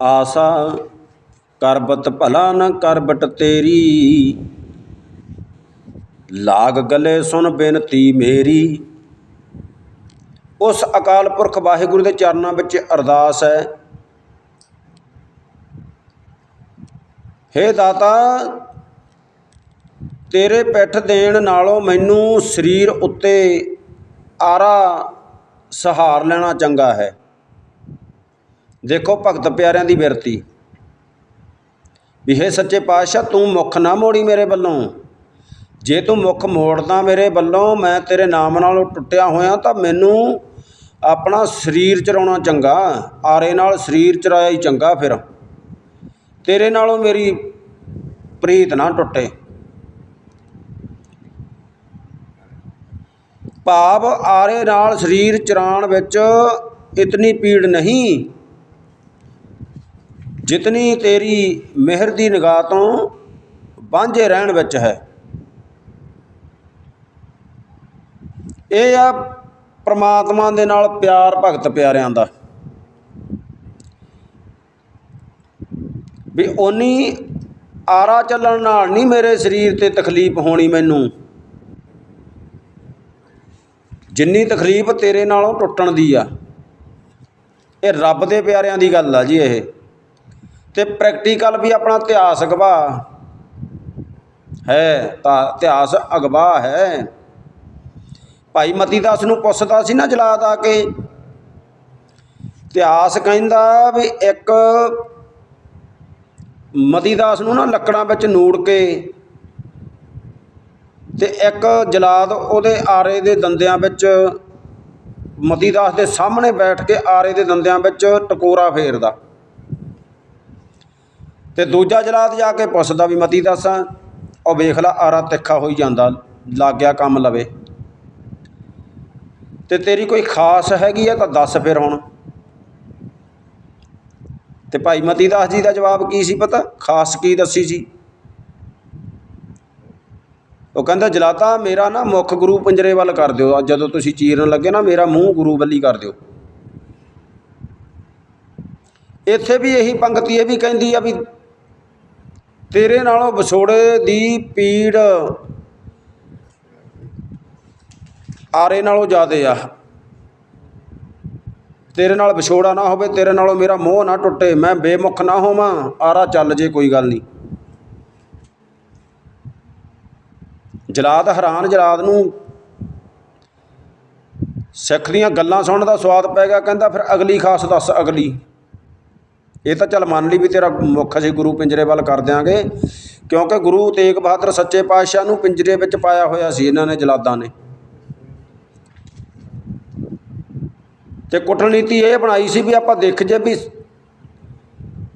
ਆਸਾ ਕਰਬਤ ਭਲਾ ਨ ਕਰਬਟ ਤੇਰੀ। ਲਾਗ ਗਲੇ ਸੁਣ ਬੇਨਤੀ ਮੇਰੀ। ਉਸ ਅਕਾਲ ਪੁਰਖ ਵਾਹਿਗੁਰੂ ਦੇ ਚਰਨਾਂ ਵਿੱਚ ਅਰਦਾਸ ਹੈ। ਹੇ ਦਾਤਾ, ਤੇਰੇ ਪਿੱਠ ਦੇਣ ਨਾਲੋਂ ਮੈਨੂੰ ਸਰੀਰ ਉੱਤੇ ਆਰਾ ਸਹਾਰ ਲੈਣਾ ਚੰਗਾ ਹੈ। ਦੇਖੋ ਭਗਤ ਪਿਆਰਿਆਂ ਦੀ ਬਿਰਤੀ। ਵੀ ਹੇ ਸੱਚੇ ਪਾਤਸ਼ਾਹ, ਤੂੰ ਮੁੱਖ ਨਾ ਮੋੜੀ ਮੇਰੇ ਵੱਲੋਂ। ਜੇ ਤੂੰ ਮੁੱਖ ਮੋੜਦਾ ਮੇਰੇ ਵੱਲੋਂ, ਮੈਂ ਤੇਰੇ ਨਾਮ ਨਾਲ ਟੁੱਟਿਆ ਹੋਇਆ ਤਾਂ ਮੈਨੂੰ ਆਪਣਾ ਸਰੀਰ ਚਰਾਉਣਾ ਚੰਗਾ, ਆਰੇ ਨਾਲ ਸਰੀਰ ਚਰਾਇਆ ਹੀ ਚੰਗਾ ਫਿਰ। ਤੇਰੇ ਨਾਲੋਂ ਮੇਰੀ ਪ੍ਰੀਤ ਨਾ ਟੁੱਟੇ। ਭਾਵ ਆਰੇ ਨਾਲ ਸਰੀਰ ਚਰਾਣ ਵਿੱਚ ਇਤਨੀ ਪੀੜ ਨਹੀਂ ਜਿਤਨੀ ਤੇਰੀ ਮਿਹਰ ਦੀ ਨਿਗਾਹ ਤੋਂ ਵਾਂਝੇ ਰਹਿਣ ਵਿੱਚ ਹੈ। ਇਹ ਆ ਪ੍ਰਮਾਤਮਾ ਦੇ ਨਾਲ ਪਿਆਰ ਭਗਤ ਪਿਆਰਿਆਂ ਦਾ। ਵੀ ਓਨੀ ਆਰਾ ਚੱਲਣ ਨਾਲ ਨਹੀਂ ਮੇਰੇ ਸਰੀਰ ਤੇ ਤਕਲੀਫ ਹੋਣੀ ਮੈਨੂੰ। ਜਿੰਨੀ ਤਕਲੀਫ ਤੇਰੇ ਨਾਲੋਂ ਟੁੱਟਣ ਦੀ ਆ। ਇਹ ਰੱਬ ਦੇ ਪਿਆਰਿਆਂ ਦੀ ਗੱਲ ਆ ਜੀ ਇਹ। ਤੇ ਪ੍ਰੈਕਟੀਕਲ ਵੀ ਆਪਣਾ ਇਤਿਹਾਸ ਗਵਾਹ ਹੈ, ਤਾਂ ਇਤਿਹਾਸ ਅਗਵਾ ਹੈ। ਭਾਈ ਮਤੀ ਦਾਸ ਨੂੰ ਪੁੱਛਦਾ ਸੀ ਨਾ ਜਲਾਦ ਆ ਕੇ, ਇਤਿਹਾਸ ਕਹਿੰਦਾ ਵੀ ਇੱਕ ਮਤੀ ਦਾਸ ਨੂੰ ਨਾ ਲੱਕੜਾਂ ਵਿੱਚ ਨੂੜ ਕੇ ਤੇ ਇੱਕ ਜਲਾਦ ਉਹਦੇ ਆਰੇ ਦੇ ਦੰਦਿਆਂ ਵਿੱਚ ਮਤੀ ਦਾਸ ਦੇ ਸਾਹਮਣੇ ਬੈਠ ਕੇ ਆਰੇ ਦੇ ਦੰਦਿਆਂ ਵਿੱਚ ਟਕੋਰਾ ਫੇਰਦਾ। ਤੇ ਦੂਜਾ ਜਲਾਦ ਜਾ ਕੇ ਪੁੱਛਦਾ ਵੀ ਮਤੀ ਦਾਸਾਂ, ਉਹ ਵੇਖ ਲਾ ਆਰਾ ਤਿੱਖਾ ਹੋਈ ਜਾਂਦਾ, ਲੱਗ ਗਿਆ ਕੰਮ ਲਵੇ। ਤੇ ਤੇਰੀ ਕੋਈ ਖਾਸ ਹੈਗੀ ਆ ਤਾਂ ਦੱਸ ਫਿਰ ਹੁਣ। ਤੇ ਭਾਈ ਮਤੀ ਦਾਸ ਜੀ ਦਾ ਜਵਾਬ ਕੀ ਸੀ ਪਤਾ? ਖਾਸ ਕੀ ਦੱਸੀ ਸੀ? ਉਹ ਕਹਿੰਦਾ, ਜਲਾਤਾ, ਮੇਰਾ ਨਾ ਮੁੱਖ ਗੁਰੂ ਪੰਜਰੇ ਵੱਲ ਕਰ ਦਿਓ। ਜਦੋਂ ਤੁਸੀਂ ਚੀਰਨ ਲੱਗੇ ਨਾ, ਮੇਰਾ ਮੂੰਹ ਗੁਰੂ ਵੱਲੀ ਕਰ ਦਿਓ। ਇੱਥੇ ਵੀ ਇਹੀ ਪੰਕਤੀ ਇਹ ਵੀ ਕਹਿੰਦੀ ਆ ਵੀ ਤੇਰੇ ਨਾਲੋਂ ਵਿਛੋੜੇ ਦੀ ਪੀੜ ਆਰੇ ਨਾਲੋਂ ਜ਼ਿਆਦੇ ਆ। ਤੇਰੇ ਨਾਲ ਵਿਛੋੜਾ ਨਾ ਹੋਵੇ, ਤੇਰੇ ਨਾਲੋਂ ਮੇਰਾ ਮੋਹ ਨਾ ਟੁੱਟੇ, ਮੈਂ ਬੇਮੁਖ ਨਾ ਹੋਵਾਂ, ਆਰਾ ਚੱਲ ਜੇ ਕੋਈ ਗੱਲ ਨਹੀਂ। ਜਲਾਦ ਹੈਰਾਨ, ਜਲਾਦ ਨੂੰ ਸਿੱਖ ਦੀਆਂ ਗੱਲਾਂ ਸੁਣਨ ਦਾ ਸਵਾਦ ਪੈ ਗਿਆ, ਕਹਿੰਦਾ, ਫਿਰ ਅਗਲੀ ਖਾਸ ਦੱਸ, ਅਗਲੀ। ਇਹ ਤਾਂ ਚੱਲ ਮੰਨ ਲਈ ਵੀ ਤੇਰਾ ਮੁੱਖ ਅਸੀਂ ਗੁਰੂ ਪਿੰਜਰੇ ਵੱਲ ਕਰ ਦਿਆਂਗੇ, ਕਿਉਂਕਿ ਗੁਰੂ ਤੇਗ ਬਹਾਦਰ ਸੱਚੇ ਪਾਤਸ਼ਾਹ ਨੂੰ ਪਿੰਜਰੇ ਵਿੱਚ ਪਾਇਆ ਹੋਇਆ ਸੀ ਇਹਨਾਂ ਨੇ ਜਲਾਦਾਂ ਨੇ। ਤੇ ਕੁੱਟਨੀਤੀ ਇਹ ਬਣਾਈ ਸੀ ਵੀ ਆਪਾਂ ਦੇਖ ਜੇ ਵੀ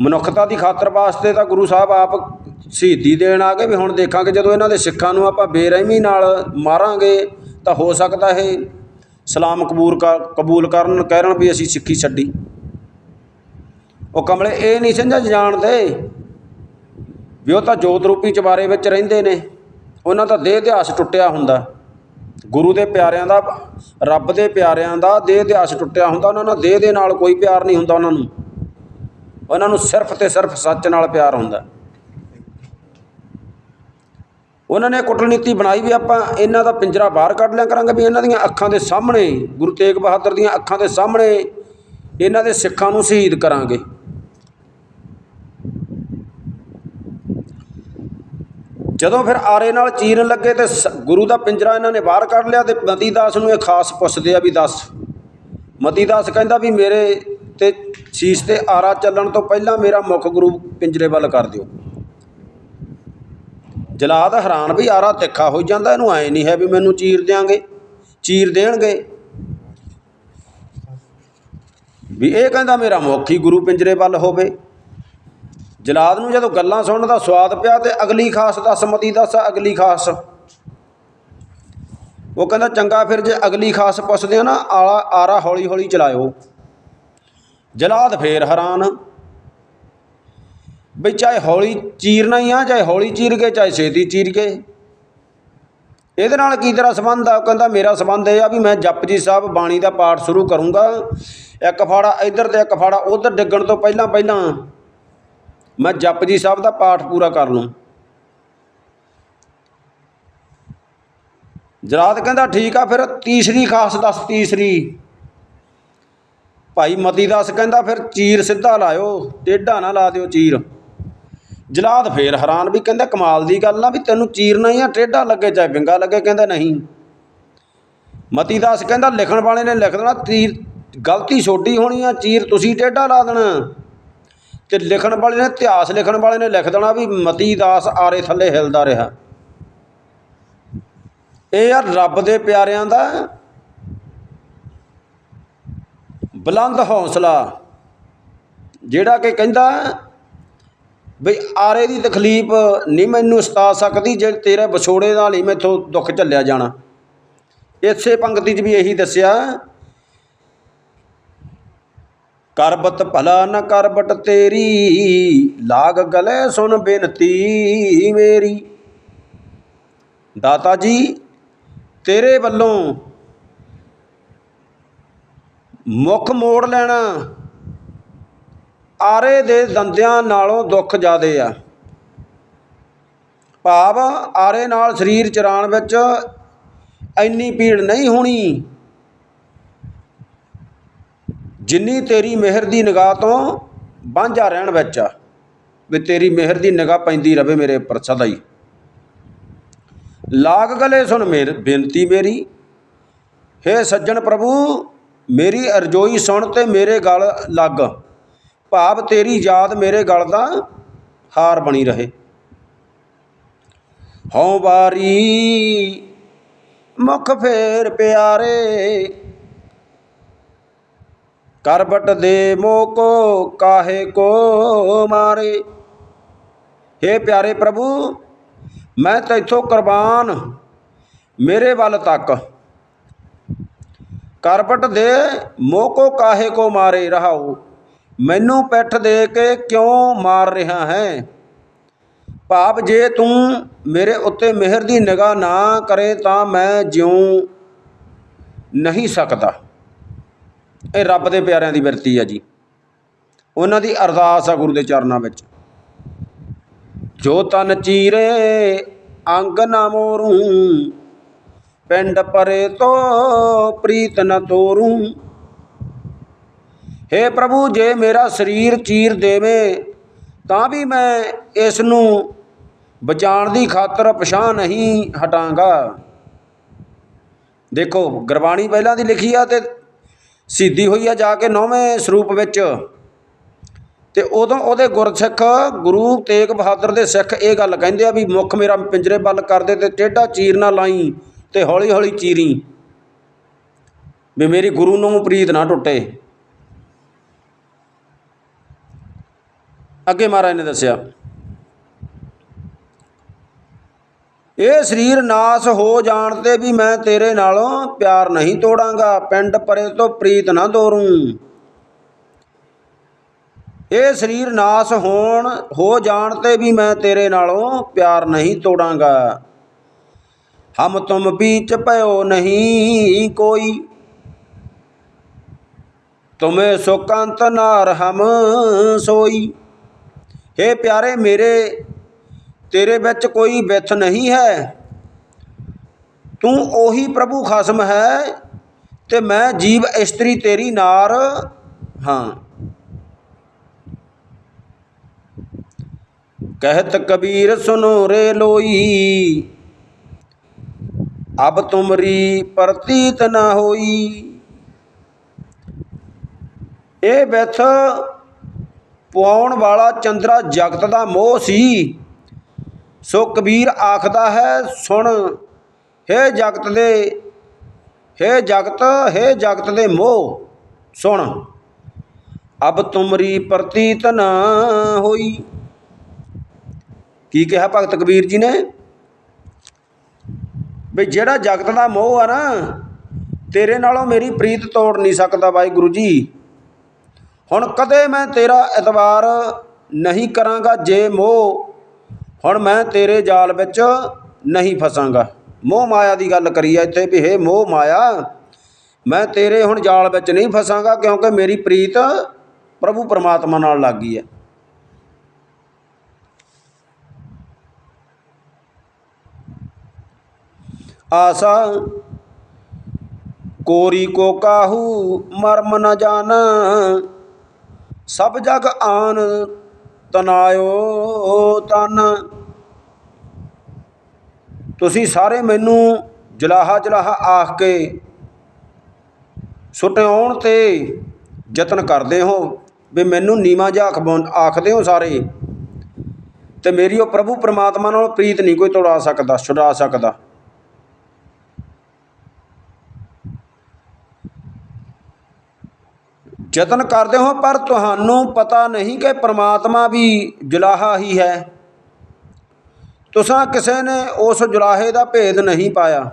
ਮਨੁੱਖਤਾ ਦੀ ਖਾਤਰ ਵਾਸਤੇ ਤਾਂ ਗੁਰੂ ਸਾਹਿਬ ਆਪ ਸ਼ਹੀਦੀ ਦੇਣ ਆ ਗਏ ਵੀ ਹੁਣ ਦੇਖਾਂਗੇ ਜਦੋਂ ਇਹਨਾਂ ਦੇ ਸਿੱਖਾਂ ਨੂੰ ਆਪਾਂ ਬੇਰਹਿਮੀ ਨਾਲ ਮਾਰਾਂਗੇ ਤਾਂ ਹੋ ਸਕਦਾ ਇਹ ਸਲਾਮ ਕਬੂਲ ਕਰ, ਕਬੂਲ ਕਰਨ ਕਹਿਣ ਵੀ ਅਸੀਂ ਸਿੱਖੀ ਛੱਡੀ। ਉਹ ਕਮਲੇ, ਇਹ ਨਹੀਂ ਸਮਝ ਜਾਣਦੇ ਵੀ ਉਹ ਤਾਂ ਜੋਤ ਰੂਪੀ ਚਵਾਰੇ ਵਿੱਚ ਰਹਿੰਦੇ ਨੇ। ਉਹਨਾਂ ਦਾ ਦੇਹ ਇਤਿਹਾਸ ਟੁੱਟਿਆ ਹੁੰਦਾ। ਗੁਰੂ ਦੇ ਪਿਆਰਿਆਂ ਦਾ, ਰੱਬ ਦੇ ਪਿਆਰਿਆਂ ਦਾ ਦੇਹ ਇਤਿਹਾਸ ਟੁੱਟਿਆ ਹੁੰਦਾ। ਉਹਨਾਂ ਨਾਲ ਦੇਹ ਦੇ ਨਾਲ ਕੋਈ ਪਿਆਰ ਨਹੀਂ ਹੁੰਦਾ ਉਹਨਾਂ ਨੂੰ। ਉਹਨਾਂ ਨੂੰ ਸਿਰਫ ਤੇ ਸਿਰਫ ਸੱਚ ਨਾਲ ਪਿਆਰ ਹੁੰਦਾ। ਉਹਨਾਂ ਨੇ ਕੁਟਨੀਤੀ ਬਣਾਈ ਵੀ ਆਪਾਂ ਇਹਨਾਂ ਦਾ ਪਿੰਜਰਾ ਬਾਹਰ ਕੱਢ ਲਿਆ ਕਰਾਂਗੇ ਵੀ ਇਹਨਾਂ ਦੀਆਂ ਅੱਖਾਂ ਦੇ ਸਾਹਮਣੇ, ਗੁਰੂ ਤੇਗ ਬਹਾਦਰ ਦੀਆਂ ਅੱਖਾਂ ਦੇ ਸਾਹਮਣੇ ਇਹਨਾਂ ਦੇ ਸਿੱਖਾਂ ਨੂੰ ਸ਼ਹੀਦ ਕਰਾਂਗੇ। ਜਦੋਂ ਫਿਰ ਆਰੇ ਨਾਲ ਚੀਰਨ ਲੱਗੇ ਤੇ ਸ- ਗੁਰੂ ਦਾ ਪਿੰਜਰਾ ਇਹਨਾਂ ਨੇ ਬਾਹਰ ਕੱਢ ਲਿਆ ਤੇ ਮਤੀ ਦਾਸ ਨੂੰ ਇਹ ਖਾਸ ਪੁੱਛਦੇ ਆ ਵੀ ਦੱਸ। ਮਤੀ ਦਾਸ ਕਹਿੰਦਾ ਵੀ ਮੇਰੇ ਤੇ ਸੀਸ ਤੇ ਆਰਾ ਚੱਲਣ ਤੋਂ ਪਹਿਲਾਂ ਮੇਰਾ ਮੁੱਖ ਗੁਰੂ ਪਿੰਜਰੇ ਵੱਲ ਕਰ ਦਿਓ। ਜਲਾਦ ਹੈਰਾਨ ਵੀ ਆਰਾ ਤਿੱਖਾ ਹੋ ਜਾਂਦਾ, ਇਹਨੂੰ ਐ ਨਹੀਂ ਹੈ ਵੀ ਮੈਨੂੰ ਚੀਰ ਦਿਆਂਗੇ, ਚੀਰ ਦੇਣਗੇ। ਵੀ ਇਹ ਕਹਿੰਦਾ ਮੇਰਾ ਮੁੱਖ ਹੀ ਗੁਰੂ ਪਿੰਜਰੇ ਵੱਲ ਹੋਵੇ। ਜਲਾਦ ਨੂੰ ਜਦੋਂ ਗੱਲਾਂ ਸੁਣਨ ਦਾ ਸਵਾਦ ਪਿਆ ਤੇ ਅਗਲੀ ਖਾਸ ਦੱਸ ਮਤੀ ਦੱਸ, ਅਗਲੀ ਖਾਸ। ਉਹ ਕਹਿੰਦਾ, ਚੰਗਾ ਫਿਰ ਜੇ ਅਗਲੀ ਖਾਸ ਪੁੱਛਦੇ ਆ ਨਾ, ਆਲਾ, ਆਰਾ ਹੌਲੀ ਹੌਲੀ ਚਲਾਇਓ। ਜਲਾਦ ਫੇਰ ਹੈਰਾਨ। ਵੀ ਚਾਹੇ ਹੌਲੀ ਚੀਰਨਾ ਹੀ ਆ, ਚਾਹੇ ਹੌਲੀ ਚੀਰ ਕੇ, ਚਾਹੇ ਛੇਤੀ ਚੀਰ ਕੇ। ਇਹਦੇ ਨਾਲ ਕੀ ਤੇਰਾ ਸੰਬੰਧ ਆ? ਉਹ ਕਹਿੰਦਾ, ਮੇਰਾ ਸੰਬੰਧ ਇਹ ਆ ਵੀ ਮੈਂ ਜਪਜੀ ਸਾਹਿਬ ਬਾਣੀ ਦਾ ਪਾਠ ਸ਼ੁਰੂ ਕਰੂੰਗਾ। ਇੱਕ ਫਾੜਾ ਇੱਧਰ ਤੇ ਇੱਕ ਫਾੜਾ ਉੱਧਰ ਡਿੱਗਣ ਤੋਂ ਪਹਿਲਾਂ ਪਹਿਲਾਂ ਮੈਂ ਜਪਜੀ ਸਾਹਿਬ ਦਾ ਪਾਠ ਪੂਰਾ ਕਰ ਲੂੰ। ਜਰਾਦ ਕਹਿੰਦਾ, ਠੀਕ ਆ, ਫਿਰ ਤੀਸਰੀ ਖਾਸ ਦੱਸ, ਤੀਸਰੀ। ਭਾਈ ਮਤੀ ਦਾਸ ਕਹਿੰਦਾ, ਫਿਰ ਚੀਰ ਸਿੱਧਾ ਲਾਇਓ, ਟੇਢਾ ਨਾ ਲਾ ਦਿਓ ਚੀਰ। ਜਲਾਦ ਫੇਰ ਹੈਰਾਨ ਵੀ ਕਹਿੰਦਾ, ਕਮਾਲ ਦੀ ਗੱਲ ਨਾ ਵੀ ਤੈਨੂੰ ਚੀਰਨਾ ਹੀ ਆ, ਟੇਢਾ ਲੱਗੇ ਚਾਹੇ ਵਿੰਗਾ ਲੱਗੇ, ਕਹਿੰਦਾ, ਨਹੀਂ। ਮਤੀ ਦਾਸ ਕਹਿੰਦਾ, ਲਿਖਣ ਵਾਲੇ ਨੇ ਲਿਖ ਦੇਣਾ, ਤੀਰ ਗਲਤੀ ਛੋਟੀ ਹੋਣੀ ਆ, ਚੀਰ ਤੁਸੀਂ ਟੇਢਾ ਲਾ ਦੇਣਾ। ਤੇ ਲਿਖਣ ਵਾਲੇ ਨੇ, ਇਤਿਹਾਸ ਲਿਖਣ ਵਾਲੇ ਨੇ ਲਿਖ ਦੇਣਾ ਵੀ ਮਤੀ ਦਾਸ ਆਰੇ ਥੱਲੇ ਹਿਲਦਾ ਰਿਹਾ। ਇਹ ਯਾਰ ਰੱਬ ਦੇ ਪਿਆਰਿਆਂ ਦਾ ਬੁਲੰਦ ਹੌਸਲਾ, ਜਿਹੜਾ ਕਿ ਕਹਿੰਦਾ ਬਈ ਆਰੇ ਦੀ ਤਕਲੀਫ ਨਹੀਂ ਮੈਨੂੰ ਸਤਾ ਸਕਦੀ ਜੇ ਤੇਰੇ ਵਿਛੋੜੇ ਨਾਲ ਹੀ ਮੈਥੋਂ ਦੁੱਖ ਝੱਲਿਆ ਜਾਣਾ। ਇਸੇ ਪੰਕਤੀ 'ਚ ਵੀ ਇਹੀ ਦੱਸਿਆ ਕਰਬਤ ਭਲਾ ਨ ਕਰਬਟ ਤੇਰੀ, ਲਾਗ ਗਲੇ ਸੁਣ ਬੇਨਤੀ ਮੇਰੀ। ਦਾਤਾ ਜੀ, ਤੇਰੇ ਵੱਲੋਂ ਮੁੱਖ ਮੋੜ ਲੈਣਾ ਆਰੇ ਦੇ ਦੰਦਿਆਂ ਨਾਲੋਂ ਦੁੱਖ ਜ਼ਿਆਦੇ ਆ। ਭਾਵ ਆਰੇ ਨਾਲ ਸਰੀਰ ਚਰਾਣ ਵਿੱਚ ਇੰਨੀ ਪੀੜ ਨਹੀਂ ਹੋਣੀ। ਜਿੰਨੀ ਤੇਰੀ ਮਿਹਰ ਦੀ ਨਿਗਾਹ ਤੋਂ ਵਾਂਝਾ ਰਹਿਣ ਵਿੱਚ ਆ, ਵੀ ਤੇਰੀ ਮਿਹਰ ਦੀ ਨਿਗਾਹ ਪੈਂਦੀ ਰਵੇ ਮੇਰੇ ਉੱਪਰ ਸਦਾ ਹੀ ਲਾਗ ਗਲੇ ਸੁਣ ਮੇਰ, ਬੇਨਤੀ ਮੇਰੀ, ਹੇ ਸੱਜਣ ਪ੍ਰਭੂ, ਮੇਰੀ ਅਰਜ਼ੋਈ ਸੁਣ ਤੇ ਮੇਰੇ ਗਲ ਲੱਗ। ਭਾਵ ਤੇਰੀ ਯਾਦ ਮੇਰੇ ਗਲ ਦਾ ਹਾਰ ਬਣੀ ਰਹੇ। ਹਉ ਵਾਰੀ ਮੁਖ ਫੇਰ ਪਿਆਰੇ ਕਰਬਟ ਦੇ ਮੋਕੋ ਕਾਹੇ ਕੋ ਮਾਰੇ। हे ਪਿਆਰੇ ਪ੍ਰਭੂ, ਮੈਂ ਤੈਥੋਂ ਕੁਰਬਾਨ ਮੇਰੇ ਵੱਲ ਤੱਕ। ਕਰਬਟ ਦੇ ਮੋਹ ਕੋ ਕਾਹੇ ਕੋ ਮਾਰੇ ਰਹਾਉ। ਮੈਨੂੰ ਪਿੱਠ ਦੇ ਕੇ ਕਿਉਂ ਮਾਰ ਰਿਹਾ ਹੈ? ਭਾਵ ਜੇ ਤੂੰ ਮੇਰੇ ਉੱਤੇ ਮਿਹਰ ਦੀ ਨਿਗਾਹ ਨਾ ਕਰੇ ਤਾਂ ਮੈਂ ਜਿਉਂ ਨਹੀਂ ਸਕਦਾ। ਇਹ ਰੱਬ ਦੇ ਪਿਆਰਿਆਂ ਦੀ ਬਿਰਤੀ ਆ ਜੀ। ਉਹਨਾਂ ਦੀ ਅਰਦਾਸ ਆ ਗੁਰੂ ਦੇ ਚਰਨਾਂ ਵਿੱਚ। ਜੋ ਤਨ ਚੀਰੇ ਅੰਗ ਨਾ ਮੋਰੂ, ਪਿੰਡ ਪਰੇ ਤੋ ਪ੍ਰੀਤ ਨ ਤੋਰੂ। हे ਪ੍ਰਭੂ, ਜੇ ਮੇਰਾ ਸਰੀਰ ਚੀਰ ਦੇਵੇ, ਤਾਂ ਵੀ ਮੈਂ ਇਸ ਨੂੰ ਬਚਾਉਣ ਦੀ ਖਾਤਰ ਪਛਾਣ ਨਹੀਂ ਹਟਾਂਗਾ। ਦੇਖੋ, ਗੁਰਬਾਣੀ ਪਹਿਲਾਂ ਦੀ ਲਿਖੀ ਆ ਤੇ ਸ਼ਹੀਦੀ ਹੋਈ ਆ ਜਾ ਕੇ ਨੌਵੇਂ ਸਰੂਪ ਵਿੱਚ। ਤੇ ਉਦੋਂ ਉਹਦੇ ਗੁਰਸਿੱਖ ਗੁਰੂ ਤੇਗ ਬਹਾਦਰ ਦੇ ਸਿੱਖ ਇਹ ਗੱਲ ਕਹਿੰਦੇ ਆ ਵੀ ਮੁੱਖ ਮੇਰਾ ਪਿੰਜਰੇ ਵੱਲ ਕਰਦੇ ਤੇ ਟੇਢਾ ਚੀਰ ਨਾ ਲਾਈ ਤੇ ਹੌਲੀ ਹੌਲੀ ਚੀਰੀ। ਵੀ ਮੇਰੀ ਗੁਰੂ ਨੂੰ ਪ੍ਰੀਤ ਨਾ ਟੁੱਟੇ। ਅੱਗੇ ਮਹਾਰਾਜ ਨੇ ਦੱਸਿਆ ਇਹ ਸਰੀਰ ਨਾਸ ਹੋ ਜਾਣ ਤੇ ਵੀ ਮੈਂ ਤੇਰੇ ਨਾਲੋਂ ਪਿਆਰ ਨਹੀਂ ਤੋੜਾਂਗਾ ਪਿੰਡ ਪਰੇ ਤੋਂ ਪ੍ਰੀਤ ਨਾ ਦੋਰੂੰ ਇਹ ਸਰੀਰ ਨਾਸ ਹੋਣ ਹੋ ਜਾਣ ਤੇ ਵੀ ਮੈਂ ਤੇਰੇ ਨਾਲੋਂ ਪਿਆਰ ਨਹੀਂ ਤੋੜਾਂਗਾ ਹਮ ਤੁਮ बीच ਪਇਓ ਨਹੀਂ ਕੋਈ ਤੁਮੇ ਸੁਕੰਤ ਨਾਰ ਹਮ ਸੋਈ हे ਪਿਆਰੇ ਮੇਰੇ ਤੇਰੇ ਵਿੱਚ ਕੋਈ ਵਿਥ ਨਹੀਂ ਹੈ। ਤੂੰ ਉਹੀ ਪ੍ਰਭੂ ਖਸਮ ਹੈ ਤੇ ਮੈਂ ਜੀਵ ਇਸਤਰੀ ਤੇਰੀ ਨਾਰ ਹਾਂ। ਕਹਿਤ ਕਬੀਰ ਸੁਨੋ ਰੇ ਲੋਈ। ਅਬ ਤੁਮਰੀ ਪ੍ਰਤੀਤ ਨਾ ਹੋਈ। ਇਹ ਵਿਥ ਪੁਆਉਣ ਵਾਲਾ ਚੰਦਰਾ ਜਗਤ ਦਾ ਮੋਹ ਸੀ। ਸੋ ਕਬੀਰ ਆਖਦਾ ਹੈ, ਸੁਣ, ਹੇ ਜਗਤ ਦੇ, ਹੇ ਜਗਤ ਹੇ ਜਗਤ ਦੇ ਮੋਹ, ਸੁਣ, ਅਬ ਤੁਮਰੀ ਪ੍ਰਤੀਤ ਨਾ ਹੋਈ। ਕੀ ਕਿਹਾ ਭਗਤ ਕਬੀਰ ਜੀ ਨੇ? ਵੀ ਜਿਹੜਾ ਜਗਤ ਦਾ ਮੋਹ ਆ ਨਾ, ਤੇਰੇ ਨਾਲੋਂ ਮੇਰੀ ਪ੍ਰੀਤ ਤੋੜ ਨਹੀਂ ਸਕਦਾ ਵਾਹਿਗੁਰੂ ਜੀ। ਹੁਣ ਕਦੇ ਮੈਂ ਤੇਰਾ ਇਤਬਾਰ ਨਹੀਂ ਕਰਾਂਗਾ ਜੇ ਮੋਹ ਹੁਣ ਮੈਂ ਤੇਰੇ ਜਾਲ ਵਿੱਚ ਨਹੀਂ ਫਸਾਂਗਾ। ਮੋਹ ਮਾਇਆ ਦੀ ਗੱਲ ਕਰੀ ਹੈ ਇੱਥੇ ਵੀ, ਹੈ ਮੋਹ ਮਾਇਆ, ਮੈਂ ਤੇਰੇ ਹੁਣ ਜਾਲ ਵਿੱਚ ਨਹੀਂ ਫਸਾਂਗਾ ਕਿਉਂਕਿ ਮੇਰੀ ਪ੍ਰੀਤ ਪ੍ਰਭੂ ਪਰਮਾਤਮਾ ਨਾਲ ਲੱਗ ਗਈ ਹੈ ਆਸਾ, ਕੋਰੀ ਕੋ ਕਾਹੂ, ਮਰਮ ਨਾ ਜਾਣਾ ਸਭ ਜਗ ਆਨ ਤਨਾਇਓ ਤਨ। ਤੁਸੀਂ ਸਾਰੇ ਮੈਨੂੰ ਜਲਾਹਾ ਜਲਾਹਾ ਆਖ ਕੇ ਸੁਟਿਆਉਣ ਤੇ ਯਤਨ ਕਰਦੇ ਹੋ ਵੀ ਮੈਨੂੰ ਨੀਮਾ ਜਾ ਆਖਦੇ ਹੋ ਸਾਰੇ। ਤੇ ਮੇਰੀ ਉਹ ਪ੍ਰਭੂ ਪ੍ਰਮਾਤਮਾ ਨਾਲ ਪ੍ਰੀਤ ਨਹੀਂ ਕੋਈ ਤੋੜਾ ਸਕਦਾ, ਛੁਡਾ ਸਕਦਾ। ਯਤਨ ਕਰਦੇ ਹੋ, ਪਰ ਤੁਹਾਨੂੰ ਪਤਾ ਨਹੀਂ ਕਿ ਪ੍ਰਮਾਤਮਾ ਵੀ ਜੁਲਾਹਾ ਹੀ ਹੈ। ਤੁਸਾਂ ਕਿਸੇ ਨੇ ਉਸ ਜੁਲਾਹੇ ਦਾ ਭੇਦ ਨਹੀਂ ਪਾਇਆ।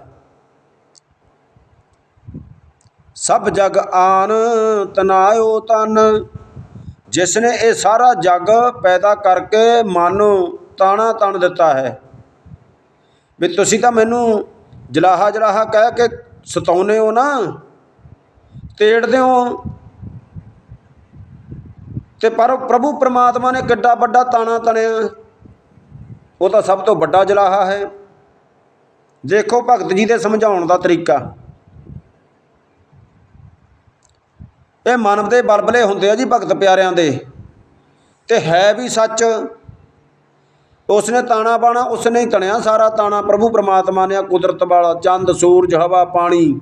ਸਭ ਜਗ ਆਨ ਤਨਾਇਓ ਤਨ। ਜਿਸ ਨੇ ਇਹ ਸਾਰਾ ਜਗ ਪੈਦਾ ਕਰਕੇ ਮਨ ਤਾਣਾ ਤਣ ਦਿੱਤਾ ਹੈ। ਵੀ ਤੁਸੀਂ ਤਾਂ ਮੈਨੂੰ ਜਲਾਹਾ ਜਲਾਹਾ ਕਹਿ ਕੇ ਸਤਾਉਨੇ ਹੋ ਨਾ, ਤੇੜਦੇ ਹੋ ਤੇ ਪਰ ਪ੍ਰਭੂ ਪ੍ਰਮਾਤਮਾ ਨੇ ਕਿੱਡਾ ਵੱਡਾ ਤਾਣਾ ਤਣਿਆ ਉਹ ਤਾਂ ਸਭ ਤੋਂ ਵੱਡਾ ਜਲਾਹਾ ਹੈ। ਦੇਖੋ ਭਗਤ ਜੀ ਦੇ ਸਮਝਾਉਣ ਦਾ ਤਰੀਕਾ। ਇਹ ਮਨ ਦੇ ਬਲਬਲੇ ਹੁੰਦੇ ਆ ਜੀ ਭਗਤ ਪਿਆਰਿਆਂ ਦੇ। ਤੇ ਹੈ ਵੀ ਸੱਚ। ਉਸਨੇ ਤਾਣਾ ਬਾਣਾ ਉਸਨੇ ਹੀ ਤਣਿਆ ਸਾਰਾ ਤਾਣਾ। ਪ੍ਰਭੂ ਪ੍ਰਮਾਤਮਾ ਨੇ ਕੁਦਰਤ ਵਾਲਾ ਚੰਦ, ਸੂਰਜ, ਹਵਾ, ਪਾਣੀ।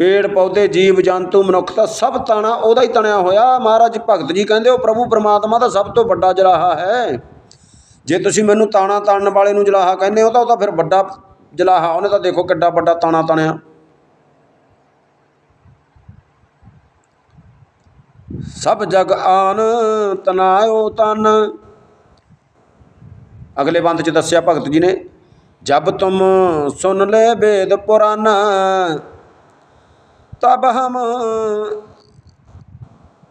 ਪੇੜ, ਪੌਦੇ, ਜੀਵ, ਜੰਤੂ, ਮਨੁੱਖ ਤਾਂ ਸਭ ਤਾਣਾ ਉਹਦਾ ਹੀ ਤਣਿਆ ਹੋਇਆ। ਮਹਾਰਾਜ ਭਗਤ ਜੀ ਕਹਿੰਦੇ, ਉਹ ਪ੍ਰਭੂ ਪ੍ਰਮਾਤਮਾ ਦਾ ਸਭ ਤੋਂ ਵੱਡਾ ਜਲਾਹਾ ਹੈ। ਜੇ ਤੁਸੀਂ ਮੈਨੂੰ ਤਾਣਾ ਤਾਣਨ ਵਾਲੇ ਨੂੰ ਜਲਾਹਾ ਕਹਿੰਦੇ ਹੋ, ਤਾਂ ਉਹ ਤਾਂ ਫਿਰ ਵੱਡਾ ਜਲਾਹਾ, ਉਹਨੇ ਤਾਂ ਦੇਖੋ ਕਿੱਡਾ ਵੱਡਾ ਤਾਣਾ ਤਣਿਆ। ਸਭ ਜਗ ਆਨ, ਤਨਾਇਓ ਤਨ। ਅਗਲੇ ਬੰਦ ਚ ਦੱਸਿਆ ਭਗਤ ਜੀ ਨੇ, ਜਬ ਤੁਮ ਸੁਨ ਲੈ ਵੇਦ ਪੁਰਾਨ ਤਬ ਹਮ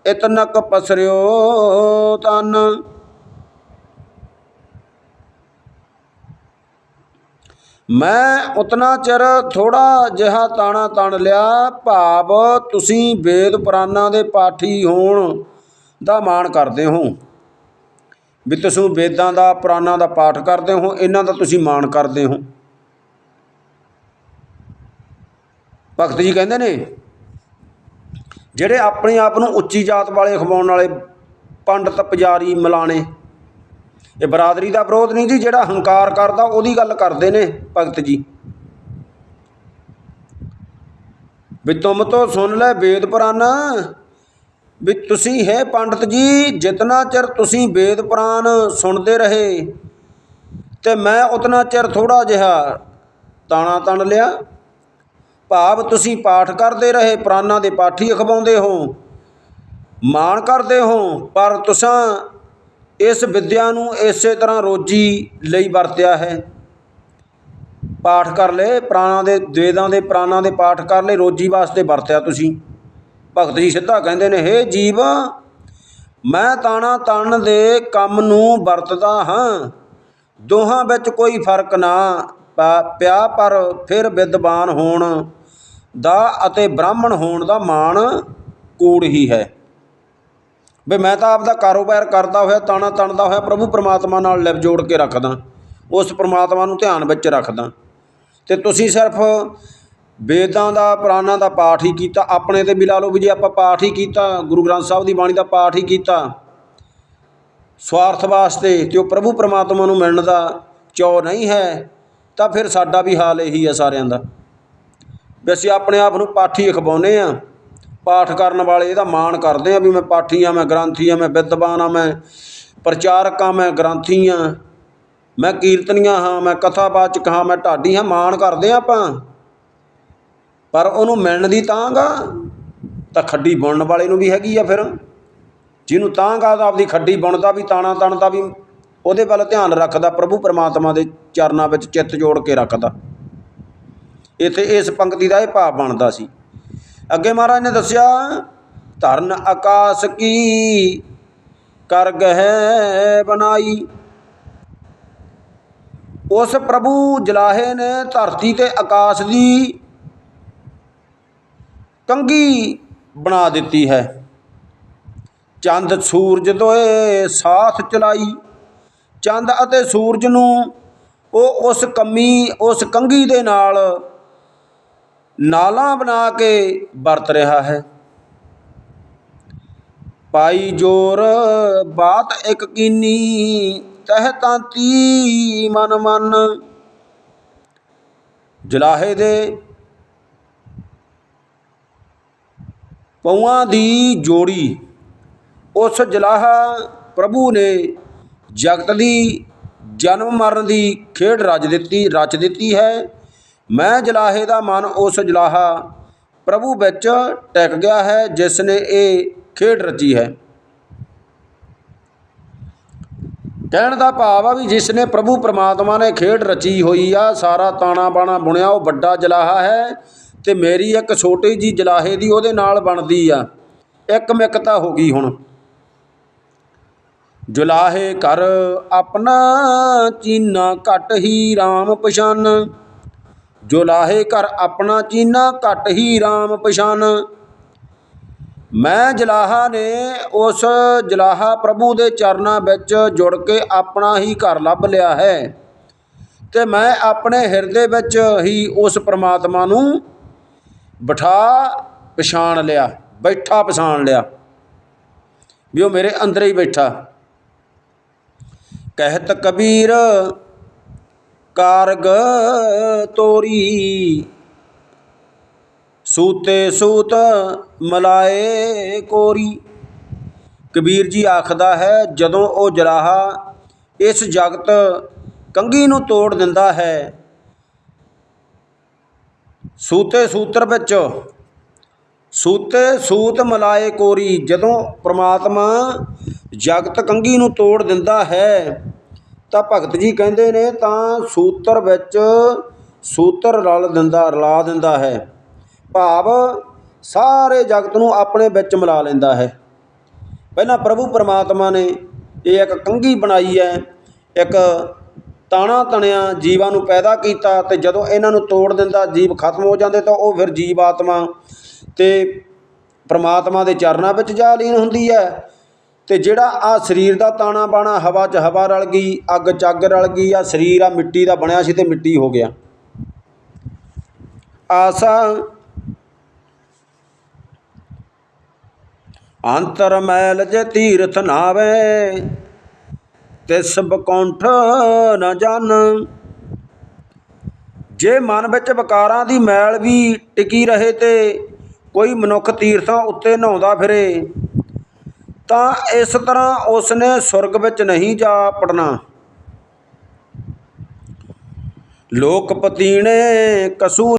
ਇਤਨਕ ਪਸਰਿਓ ਤਨ। ਮੈਂ ਉਤਨਾ ਚਿਰ ਥੋੜਾ ਜਿਹਾ ਤਾਣਾ ਤਣ ਲਿਆ, ਭਾਵ ਤੁਸੀਂ ਵੇਦ ਪੁਰਾਨਾਂ ਦੇ ਪਾਠੀ ਹੋਣ ਦਾ ਮਾਣ ਕਰਦੇ ਹੋ। ਵੀ ਤੁਸੀਂ ਵੇਦਾਂ ਦਾ ਪੁਰਾਨਾਂ ਦਾ ਪਾਠ ਕਰਦੇ ਹੋ, ਇਹਨਾਂ ਦਾ ਤੁਸੀਂ ਮਾਣ ਕਰਦੇ ਹੋ। ਭਗਤ ਜੀ ਕਹਿੰਦੇ ਨੇ, ਜਿਹੜੇ ਆਪਣੇ ਆਪ ਨੂੰ ਉੱਚੀ ਜਾਤ ਵਾਲੇ ਖਵਾਉਣ ਵਾਲੇ ਪੰਡਤ ਪੁਜਾਰੀ ਮਲਾਣੇ, ਇਹ ਬਰਾਦਰੀ ਦਾ ਵਿਰੋਧ ਨਹੀਂ ਜੀ, ਜਿਹੜਾ ਹੰਕਾਰ ਕਰਦਾ ਉਹਦੀ ਗੱਲ ਕਰਦੇ ਨੇ ਭਗਤ ਜੀ। ਵੀ ਤੁਮ ਤੋਂ ਸੁਣ ਲੈ ਵੇਦ ਪੁਰਾਨ ਵੀ ਤੁਸੀਂ ਹੈ ਪੰਡਤ ਜੀ, ਜਿਤਨਾ ਚਿਰ ਤੁਸੀਂ ਵੇਦ ਪੁਰਾਨ ਸੁਣਦੇ ਰਹੇ, ਤੇ ਮੈਂ ਉਤਨਾ ਚਿਰ ਥੋੜਾ ਜਿਹਾ ਤਾਣਾ ਤਣ ਲਿਆ ਭਾਵ ਤੁਸੀਂ ਪਾਠ ਕਰਦੇ ਰਹੇ ਪੁਰਾਨਾਂ ਦੇ ਪਾਠੀ ਅਖਵਾਉਂਦੇ ਹੋ, ਮਾਣ ਕਰਦੇ ਹੋ, ਪਰ ਤੁਸੀਂ ਇਸ ਵਿਦਿਆ ਨੂੰ ਇਸੇ ਤਰ੍ਹਾਂ ਰੋਜੀ ਲਈ ਵਰਤਿਆ ਹੈ। ਪਾਠ ਕਰ ਲਏ, ਪ੍ਰਾਣਾਂ ਦੇ, ਵੇਦਾਂ ਦੇ ਪ੍ਰਾਣਾਂ ਦੇ ਪਾਠ ਕਰ ਲਏ, ਰੋਜੀ ਵਾਸਤੇ ਵਰਤਿਆ ਤੁਸੀਂ। ਭਗਤ ਜੀ ਸਿੱਧਾ ਕਹਿੰਦੇ ਨੇ, ਹੇ ਜੀਵ, ਮੈਂ ਤਾਣਾ ਤਣ ਦੇ ਕੰਮ ਨੂੰ ਵਰਤਦਾ ਹਾਂ। ਦੋਹਾਂ ਵਿੱਚ ਕੋਈ ਫ਼ਰਕ ਨਾ ਪ- ਪਿਆ, ਪਰ ਫਿਰ ਵਿਦਵਾਨ ਹੋਣ। ਦਾ ਅਤੇ ਬ੍ਰਾਹਮਣ ਹੋਣ ਦਾ ਮਾਣ ਕੂੜ ਹੀ ਹੈ। ਵੀ ਮੈਂ ਤਾਂ ਆਪਦਾ ਕਾਰੋਬਾਰ ਕਰਦਾ ਹੋਇਆ, ਤਾਣਾ ਤਣਦਾ ਹੋਇਆ ਪ੍ਰਭੂ ਪਰਮਾਤਮਾ ਨਾਲ ਲਿਵ ਜੋੜ ਕੇ ਰੱਖਦਾ, ਉਸ ਪਰਮਾਤਮਾ ਨੂੰ ਧਿਆਨ ਵਿੱਚ ਰੱਖਦਾ। ਤੇ ਤੁਸੀਂ ਸਿਰਫ ਵੇਦਾਂ ਦਾ, ਪੁਰਾਣਾਂ ਦਾ ਪਾਠ ਹੀ ਕੀਤਾ, ਆਪਣੇ ਤੇ ਵੀ ਲਾ ਲਓ ਵੀ ਜੇ ਆਪਾਂ ਪਾਠ ਹੀ ਕੀਤਾ, ਗੁਰੂ ਗ੍ਰੰਥ ਸਾਹਿਬ ਦੀ ਬਾਣੀ ਦਾ ਪਾਠ ਹੀ ਕੀਤਾ, ਸਵਾਰਥ ਵਾਸਤੇ ਤੇ ਉਹ ਪ੍ਰਭੂ ਪਰਮਾਤਮਾ ਨੂੰ ਮਿਲਣ ਦਾ ਚਾਅ ਨਹੀਂ ਹੈ, ਤਾਂ ਫਿਰ ਸਾਡਾ ਵੀ ਹਾਲ ਇਹੀ ਹੈ ਸਾਰਿਆਂ ਦਾ। ਵੀ ਅਸੀਂ ਆਪਣੇ ਆਪ ਨੂੰ ਪਾਠੀ ਅਖਵਾਉਂਦੇ ਹਾਂ। ਪਾਠ ਕਰਨ ਵਾਲੇ ਇਹਦਾ ਮਾਣ ਕਰਦੇ ਹਾਂ ਵੀ ਮੈਂ ਪਾਠੀ ਹਾਂ, ਮੈਂ ਗ੍ਰੰਥੀ ਹਾਂ, ਮੈਂ ਵਿਦਵਾਨ ਹਾਂ, ਮੈਂ ਪ੍ਰਚਾਰਕ ਹਾਂ, ਮੈਂ ਗ੍ਰੰਥੀ ਹਾਂ। ਮੈਂ ਕੀਰਤਨੀਆ ਹਾਂ, ਮੈਂ ਕਥਾਵਾਚਕ ਹਾਂ, ਮੈਂ ਢਾਡੀ ਹਾਂ, ਮਾਣ ਕਰਦੇ ਹਾਂ ਆਪਾਂ। ਪਰ ਉਹਨੂੰ ਮਿਲਣ ਦੀ ਤਾਂਗਾ ਤਾਂ ਖੱਡੀ ਬੁਣਨ ਵਾਲੇ ਨੂੰ ਵੀ ਹੈਗੀ ਆ ਫਿਰ। ਜਿਹਨੂੰ ਤਾਂਗਾ ਤਾਂ ਆਪਦੀ ਖੱਡੀ ਬੁਣਦਾ ਵੀ, ਤਾਣਾ ਤਣਦਾ ਵੀ, ਉਹਦੇ ਵੱਲ ਧਿਆਨ ਰੱਖਦਾ, ਪ੍ਰਭੂ ਪਰਮਾਤਮਾ ਦੇ ਚਰਨਾਂ ਵਿੱਚ ਚਿੱਤ ਜੋੜ ਕੇ ਰੱਖਦਾ। ਇੱਥੇ ਇਸ ਪੰਕਤੀ ਦਾ ਇਹ ਭਾਵ ਬਣਦਾ ਸੀ। ਅੱਗੇ ਮਹਾਰਾਜ ਨੇ ਦੱਸਿਆ, ਧਰਨ ਆਕਾਸ਼ ਕੀ, ਕਰ ਗਹਿ ਬਣਾਈ। ਉਸ ਪ੍ਰਭੂ ਜਲਾਹੇ ਨੇ ਧਰਤੀ ਤੇ ਆਕਾਸ਼ ਦੀ ਕੰਗੀ ਬਣਾ ਦਿੱਤੀ ਹੈ। ਚੰਦ ਸੂਰਜ ਦੋਏ ਸਾਥ ਚਲਾਈ। ਚੰਦ ਅਤੇ ਸੂਰਜ ਨੂੰ ਉਹ ਉਸ ਕੰਮੀ, ਉਸ ਕੰਗੀ ਦੇ ਨਾਲ ਨਾਲਾਂ ਬਣਾ ਕੇ ਵਰਤ ਰਿਹਾ ਹੈ। ਪਾਈ ਜੋਰ ਬਾਤ ਇੱਕ ਕੀਨੀ, ਤਹ ਤਾਂਤੀ ਮਨ ਮਨ। ਜਲਾਹੇ ਦੇ ਪਉਆਂ ਦੀ ਜੋੜੀ, ਉਸ ਜਲਾਹਾ ਪ੍ਰਭੂ ਨੇ ਜਗਤ ਦੀ ਜਨਮ ਮਰਨ ਦੀ ਖੇਡ ਰਚ ਦਿੱਤੀ ਰਚ ਦਿੱਤੀ ਹੈ। ਮੈਂ ਜਲਾਹੇ ਦਾ ਮਨ ਉਸ ਜਲਾਹਾ ਪ੍ਰਭੂ ਵਿੱਚ ਟਿਕ ਗਿਆ ਹੈ ਜਿਸ ਨੇ ਇਹ ਖੇਡ ਰਚੀ ਹੈ। ਕਹਿਣ ਦਾ ਭਾਵ ਆ ਵੀ ਜਿਸ ਨੇ ਪ੍ਰਭੂ ਪ੍ਰਮਾਤਮਾ ਨੇ ਖੇਡ ਰਚੀ ਹੋਈ ਆ, ਸਾਰਾ ਤਾਣਾ ਬਾਣਾ ਬੁਣਿਆ, ਉਹ ਵੱਡਾ ਜਲਾਹਾ ਹੈ ਤੇ ਮੇਰੀ ਇੱਕ ਛੋਟੀ ਜੀ ਜਲਾਹੇ ਦੀ ਉਹਦੇ ਨਾਲ ਬਣਦੀ ਆ। ਇੱਕ ਮਿਕਤਾ ਹੋ ਗਈ ਹੁਣ। ਜੁਲਾਹੇ ਕਰ ਆਪਣਾ ਚੀਨਾ ਘਟ ਹੀ RAM ਪਛਾਨ ਜੁਲਾਹੇ ਘਰ ਆਪਣਾ ਚੀਨਾ, ਘਟ ਹੀ RAM ਪਛਾਨ। ਮੈਂ ਜਲਾਹਾ ਨੇ ਉਸ ਜਲਾਹਾ ਪ੍ਰਭੂ ਦੇ ਚਰਨਾਂ ਵਿੱਚ ਜੁੜ ਕੇ ਆਪਣਾ ਹੀ ਘਰ ਲੱਭ ਲਿਆ ਹੈ ਤੇ ਮੈਂ ਆਪਣੇ ਹਿਰਦੇ ਵਿੱਚ ਹੀ ਉਸ ਪ੍ਰਮਾਤਮਾ ਨੂੰ ਬਿਠਾ ਪਛਾਣ ਲਿਆ, ਬੈਠਾ ਪਛਾਣ ਲਿਆ। ਵੀ ਉਹ ਮੇਰੇ ਅੰਦਰ ਹੀ ਬੈਠਾ। ਕਹਿਤ ਕਬੀਰ ਕਾਰਗ ਤੋਰੀ। ਸੂਤੇ ਸੂਤ ਮਲਾਏ ਕੋਰੀ। ਕਬੀਰ ਜੀ ਆਖਦਾ ਹੈ, ਜਦੋਂ ਉਹ ਜਰਾਹਾ ਇਸ ਜਗਤ ਕੰਗੀ ਨੂੰ ਤੋੜ ਦਿੰਦਾ ਹੈ, ਸੂਤੇ ਸੂਤਰ ਵਿੱਚ ਸੂਤੇ ਸੂਤ ਮਲਾਏ ਕੋਰੀ, ਜਦੋਂ ਪ੍ਰਮਾਤਮਾ ਜਗਤ ਕੰਗੀ ਨੂੰ ਤੋੜ ਦਿੰਦਾ ਹੈ ਤਾਂ ਭਗਤ ਜੀ ਕਹਿੰਦੇ ਨੇ ਤਾਂ ਸੂਤਰ ਵਿੱਚ ਸੂਤਰ ਰਲ ਦਿੰਦਾ, ਰਲਾ ਦਿੰਦਾ ਹੈ। ਭਾਵ ਸਾਰੇ ਜਗਤ ਨੂੰ ਆਪਣੇ ਵਿੱਚ ਮਿਲਾ ਲੈਂਦਾ ਹੈ। ਪਹਿਲਾਂ ਪ੍ਰਭੂ ਪਰਮਾਤਮਾ ਨੇ ਇਹ ਇੱਕ ਕੰਗੀ ਬਣਾਈ ਹੈ। ਇੱਕ ਤਾਣਾ ਤਣਿਆ ਜੀਵਾਂ ਨੂੰ ਪੈਦਾ ਕੀਤਾ ਤੇ ਜਦੋਂ ਇਹਨਾਂ ਨੂੰ ਤੋੜ ਦਿੰਦਾ, ਜੀਵ ਖਤਮ ਹੋ ਜਾਂਦੇ ਤਾਂ ਉਹ ਫਿਰ ਜੀਵ ਆਤਮਾ ਤੇ ਪ੍ਰਮਾਤਮਾ ਦੇ ਚਰਨਾਂ ਵਿੱਚ ਜਾ ਲੀਨ ਹੁੰਦੀ ਹੈ। ਤੇ ਜਿਹੜਾ ਆ ਸਰੀਰ ਦਾ ਤਾਣਾ ਬਾਣਾ ਹਵਾ 'ਚ ਹਵਾ ਰਲ ਗਈ, ਅੱਗ 'ਚ ਅੱਗ ਰਲ ਗਈ ਆ ਸਰੀਰ ਆ ਮਿੱਟੀ ਦਾ ਬਣਿਆ ਸੀ ਤੇ ਮਿੱਟੀ ਹੋ ਗਿਆ। ਆਸਾ ਅੰਤਰ ਮੈਲ ਜੇ ਤੀਰਥ ਨਾਵੇ ਤਿਸ ਬਕੌਂਠ ਨਾ ਜਨ। ਜੇ ਮਨ ਵਿੱਚ ਵਿਕਾਰਾਂ ਦੀ ਮੈਲ ਵੀ ਟਿਕੀ ਰਹੇ ਤੇ, ਕੋਈ ਮਨੁੱਖ ਤੀਰਥਾਂ ਉੱਤੇ ਨਹਾਉਂਦਾ ਫਿਰੇ। ਤਾਂ ਇਸ ਤਰ੍ਹਾਂ ਉਸ ਨੇ ਸੁਰਗ ਵਿੱਚ ਨਹੀਂ ਜਾ ਪੜਨਾ ਲੋਕ ਪਤੀਣੇ ਕਸੂ